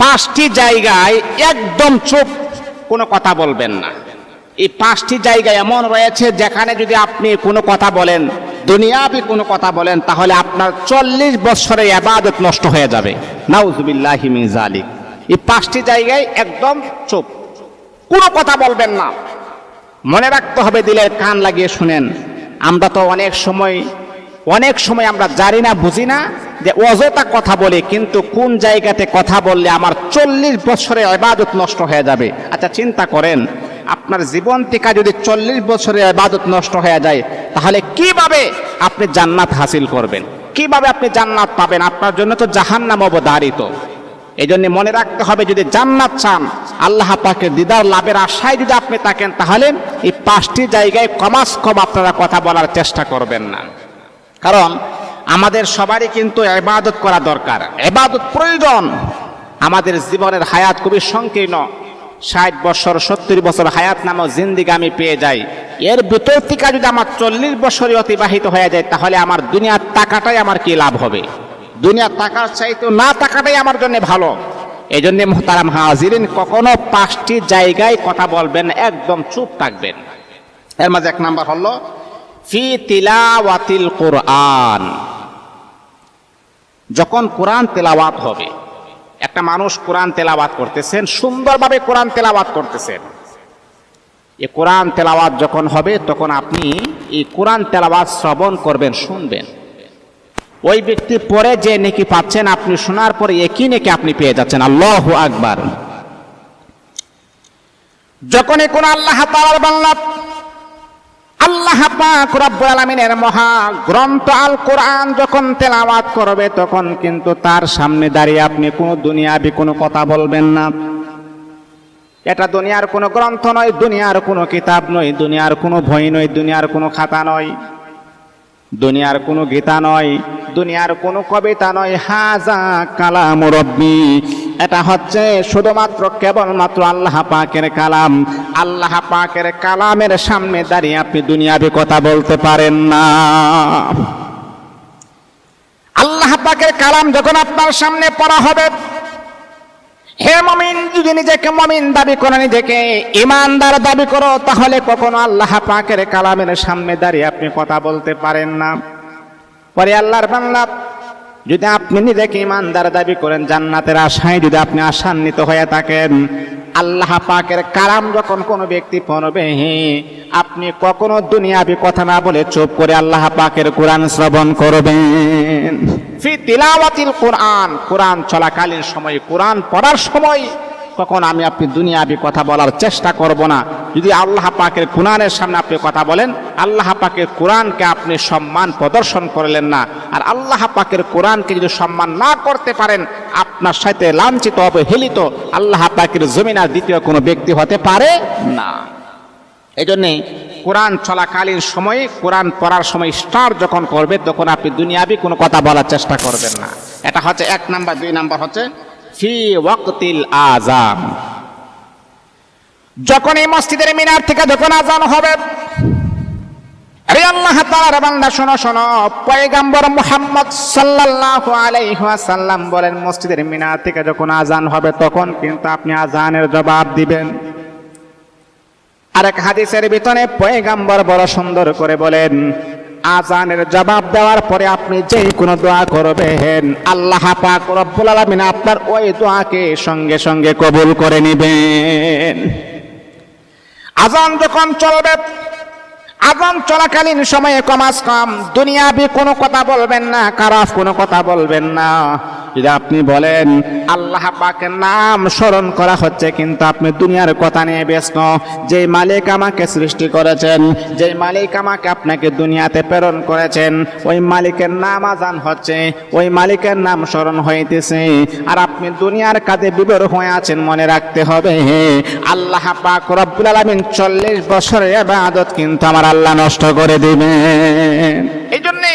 পাঁচটি জায়গায় একদম চুপ, কোনো কথা বলবেন না। এই পাঁচটি জায়গা এমন রয়েছে যেখানে যদি আপনি কোনো কথা বলেন, দুনিয়াবি কোনো কথা বলেন, তাহলে আপনার চল্লিশ বছরের আবাদত নষ্ট হয়ে যাবে। নাউজুবিল্লাহি মিন জালিক এই পাঁচটি জায়গায় একদম চুপ। কোনো কথা বলবেন না। মনে রাখতে হবে, দিলের কান লাগিয়ে শুনেন। আমরা তো অনেক সময় অনেক সময় আমরা জানি না, বুঝি না যে অযথা কথা বলি, কিন্তু কোন জায়গাতে কথা বললে আমার চল্লিশ বছরের ইবাদত নষ্ট হয়ে যাবে? আচ্ছা চিন্তা করেন, আপনার জীবন থেকে যদি চল্লিশ বছরের ইবাদত নষ্ট হয়ে যায়, তাহলে কীভাবে আপনি জান্নাত হাসিল করবেন? কীভাবে আপনি জান্নাত পাবেন? আপনার জন্য তো জাহান্নাম অবধারিত। এই জন্য মনে রাখতে হবে, যদি জান্নাত চান, আল্লাহ পাকের দিদার লাভের আশায় যদি আপনি থাকেন, তাহলে এই পাঁচটি জায়গায় কমাস কম আপনারা কথা বলার চেষ্টা করবেন না। কারণ আমাদের সবারই কিন্তু এবাদত করা দরকার। এবাদত প্রয়োজন। আমাদের জীবনের হায়াত খুবই সংকীর্ণ। ষাট বছর, সত্তর বছর হায়াত নামক জিন্দিগি আমি পেয়ে যাই। এর ভিতর থেকে যদি আমার চল্লিশ বছরই অতিবাহিত হয়ে যায়, তাহলে আমার দুনিয়ার টাকাটাই আমার কি লাভ হবে? দুনিয়ার টাকার চাইতে না টাকাটাই আমার জন্য ভালো। এই জন্য মোহতারাম হাজিরিন, কখনো পাঁচটি জায়গায় কথা বলবেন, একদম চুপ থাকবেন। এর মাঝে এক নাম্বার হলো ফি তিলাওয়াতিল কোরআন। যখন কোরআন তেলাওয়াত হবে, একটা মানুষ কোরআন তেলাওয়াত করতেছেন, সুন্দরভাবে কোরআন তেলাওয়াত করতেছেন। এই কোরআন তেলাওয়াত যখন হবে, তখন আপনি এই কোরআন তেলাওয়াত শ্রবণ করবেন, শুনবেন। ওই ব্যক্তি পরে যে নেকি পাচ্ছেন, আপনি শোনার পরে একই নেকি আপনি পেয়ে যাচ্ছেন। আল্লাহ আকবার। যখনই কোন আল্লাহ তাআলার বাংলা আল্লাহ পাক রব্বুল আলামিনের মহা গ্রন্থ আল কোরআন যখন তেলাওয়াত করবে, তখন কিন্তু তার সামনে দাঁড়িয়ে আপনি কোনো দুনিয়াবি কোনো কথা বলবেন না। এটা দুনিয়ার কোনো গ্রন্থ নয়, দুনিয়ার কোনো কিতাব নয়, দুনিয়ার কোনো বই নয়, দুনিয়ার কোনো খাতা নয়। দুনিয়ার কোনো গীতা নয়, দুনিয়ার কোনো কবিতা নয়। হাজা কালাম রব্বি, এটা হচ্ছে শুধুমাত্র কেবলমাত্র আল্লাহ পাকের কালাম। আল্লাহ পাকের কালামের সামনে দাঁড়িয়ে আপনি দুনিয়াবি কথা বলতে পারেন না। আল্লাহ পাকের কালাম যখন আপনার সামনে পড়া হবে হে মমিন, যদি নিজেকে মমিন দাবি করো নিজেকে ইমানদার দাবি করো, তাহলে কখনো আল্লাহ পাকের কালামের সামনে দাঁড়িয়ে আপনি কথা বলতে পারেন না। পরে আল্লাহর বাংলা যদি আপনি নিজেকে ইমানদার দাবি করেন, জান্নাতের আশায় যদি আপনি আশান্বিত হয়ে থাকেন আল্লাহ পাকের কারাম যখন কোনো ব্যক্তি পড়বে, আপনি কখনো দুনিয়াবি কথা না বলে চুপ করে আল্লাহ পাকের কোরআন শ্রবণ করবেন। ফি তিলাওয়াতিল কোরআন কোরআন চলাকালীন সময়, কোরআন পড়ার সময় তখন আমি আপনি দুনিয়াবি কথা বলার চেষ্টা করব না। যদি আল্লাহ পাকের কোরআনের সামনে আপনি কথা বলেন, আল্লাহ পাকের কোরআনকে আপনি সম্মান প্রদর্শন করলেন না। আর আল্লাহ পাকের কোরআনকে যদি সম্মান না করতে পারেন, আপনার সাথে লাঞ্ছিত, অবহেলিত আল্লাহ পাকের জমিনার দ্বিতীয় কোনো ব্যক্তি হতে পারে না। এই জন্যে কোরআন চলাকালীন সময়ে, কোরআন পড়ার সময় স্টার যখন করবে, তখন আপনি দুনিয়াবি কোনো কথা বলার চেষ্টা করবেন না। এটা হচ্ছে এক নাম্বার, দুই নাম্বার হচ্ছে যখন এই মসজিদের মিনার থেকে যখন আজান হবে তখন কিন্তু আপনি আজানের জবাব দিবেন। আরেক হাদিসের ভিতরে পয়গাম্বর বড় সুন্দর করে বলেন আজানের জবাব দেওয়ার পরে আপনি যেই কোনো দোয়া করবেন, আল্লাহ পাক রব্বুল আলামিন আপনার ওই দোয়াকে সঙ্গে সঙ্গে কবুল করে নেবেন। আজান যখন চলবে, আজান চলাকালীন সময়ে কমাস কম দুনিয়াবি কোনো কথা বলবেন না, কারাফ কোনো কথা বলবেন না। যদি আপনি বলেন, আল্লাহ পাকের নাম স্মরণ করা হচ্ছে, কিন্তু আপনি দুনিয়ার কথা নিয়ে ব্যস্ত। যে মালিক আমাকে সৃষ্টি করেছেন যে মালিক আমাকে আপনাকে দুনিয়াতে প্রেরণ করেছেন, ওই মালিকের নাম আজান হচ্ছে, ওই মালিকের নাম স্মরণ হইতেছে। আর আপনি দুনিয়ার কাজে বিবর হয়ে আছেন, মনে রাখতে হবে। আল্লাহ পাক রব্বুল আলামিন চল্লিশ বছরের ইবাদত কিন্তু আমার আল্লাহ নষ্ট করে দিবেন। এই জন্যে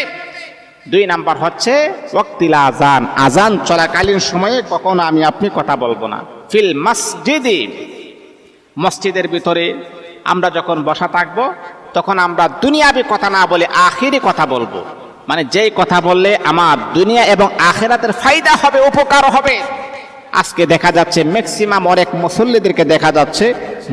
দুই নাম্বার হচ্ছে, ওয়াক্তিল আজান আজান চলাকালীন সময়ে কখনো আমি আপনি কথা বলব না। ফিল মসজিদে। মসজিদের ভিতরে আমরা যখন বসা থাকব, তখন আমরা দুনিয়াবি কথা না বলে আখিরি কথা বলব। মানে যেই কথা বললে আমার দুনিয়া এবং আখেরাতের ফায়দা হবে, উপকার হবে। আজকে দেখা যাচ্ছে ম্যাক্সিমাম অনেক মুসল্লিদেরকে দেখা যাচ্ছে,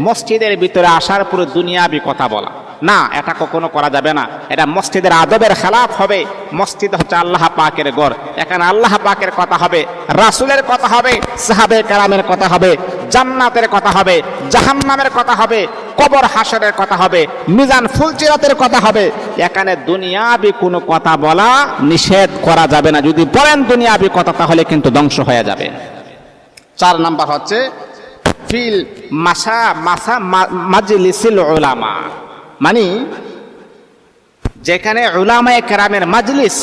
মসজিদের ভিতরে আসার পুরো দুনিয়াবি কথা বলা। না, এটা কখনো করা যাবে না। এটা মসজিদের আদবের খেলাফ হবে। মসজিদ হচ্ছে আল্লাহ পাকের গড় এখানে আল্লাহ পাকের কথা হবে, রাসুলের কথা হবে সাহাবে কালামের কথা হবে, জান্নাতের কথা হবে, জাহান্নামের কথা হবে, কবর হাসরের কথা হবে, মিজান ফুলচিরাতের কথা হবে। এখানে দুনিয়াবি কোনো কথা বলা নিষেধ করা যাবে না। যদি বলেন দুনিয়াবি কথা, তাহলে কিন্তু ধ্বংস হয়ে যাবে। চার নাম্বার হচ্ছে, ফিল মাসা মাসা মাজলিসিল ওলামা মানে যেখানে ওলামায় কেরামের মাজলিস,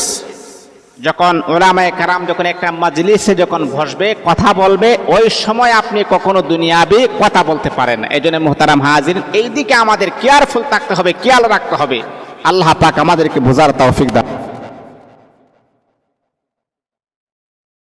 যখন ওলামায় কারাম যখন একটা মাজলিসে যখন বসবে, কথা বলবে, ওই সময় আপনি কখনো দুনিয়াবি কথা বলতে পারেন এই জন্য মোহতারাম হাজির এই দিকে আমাদের কেয়ারফুল থাকতে হবে, খেয়াল রাখতে হবে। আল্লাহ পাক আমাদেরকে বোঝার তৌফিক দান।